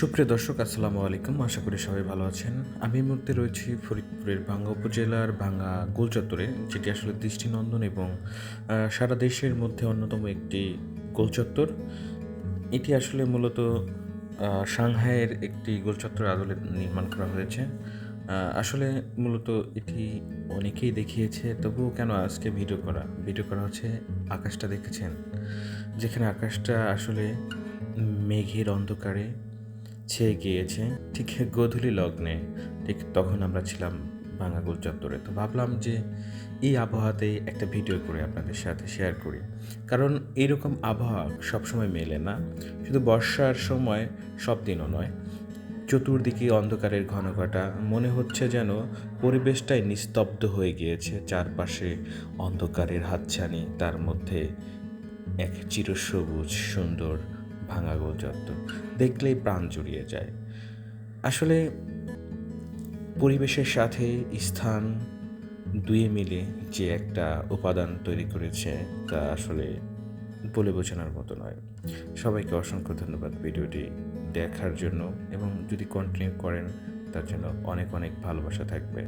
সুপ্রিয় দর্শক, আসসালামু আলাইকুম। আশা করি সবাই ভালো আছেন। আমি এই মুহূর্তে রয়েছি ফরিদপুরের ভাঙ্গা উপজেলার ভাঙ্গা গোলচত্বরে, যেটি আসলে দৃষ্টিনন্দন এবং সারা দেশের মধ্যে অন্যতম একটি গোলচত্বর। এটি আসলে মূলত সাংহাইয়ের একটি গোলচত্বর আদলে নির্মাণ করা হয়েছে। আসলে মূলত এটি অনেকেই দেখিয়েছে, তবুও কেন আজকে ভিডিও করা? ভিডিও করা হচ্ছে আকাশটা দেখেছেন, যেখানে আকাশটা আসলে মেঘের অন্ধকারে ছেয়ে গিয়েছে, ঠিক গোধূলি লগ্নে, ঠিক তখন আমরা ছিলাম ভাঙাগোল চত্বরে। তো ভাবলাম যে এই আবহাওয়াতেই একটা ভিডিও করে আপনাদের সাথে শেয়ার করি। কারণ এইরকম আবহাওয়া সবসময় মেলে না, শুধু বর্ষার সময় সব দিনও নয়। চতুর্দিকে অন্ধকারের ঘনঘটা, মনে হচ্ছে যেন পরিবেশটাই নিস্তব্ধ হয়ে গিয়েছে, চারপাশে অন্ধকারের হাতছানি, তার মধ্যে এক চিরসবুজ সুন্দর ভাঙা গোল চত্বর দেখলেই প্রাণ জুড়িয়ে যায়। আসলে পরিবেশের সাথে স্থান দুয়ে মিলে যে একটা উপাদান তৈরি করেছে, তা আসলে বলে বোঝানোর মতো নয়। সবাইকে অসংখ্য ধন্যবাদ ভিডিওটি দেখার জন্য এবং যদি কন্টিনিউ করেন, তার জন্য অনেক অনেক ভালোবাসা থাকবে।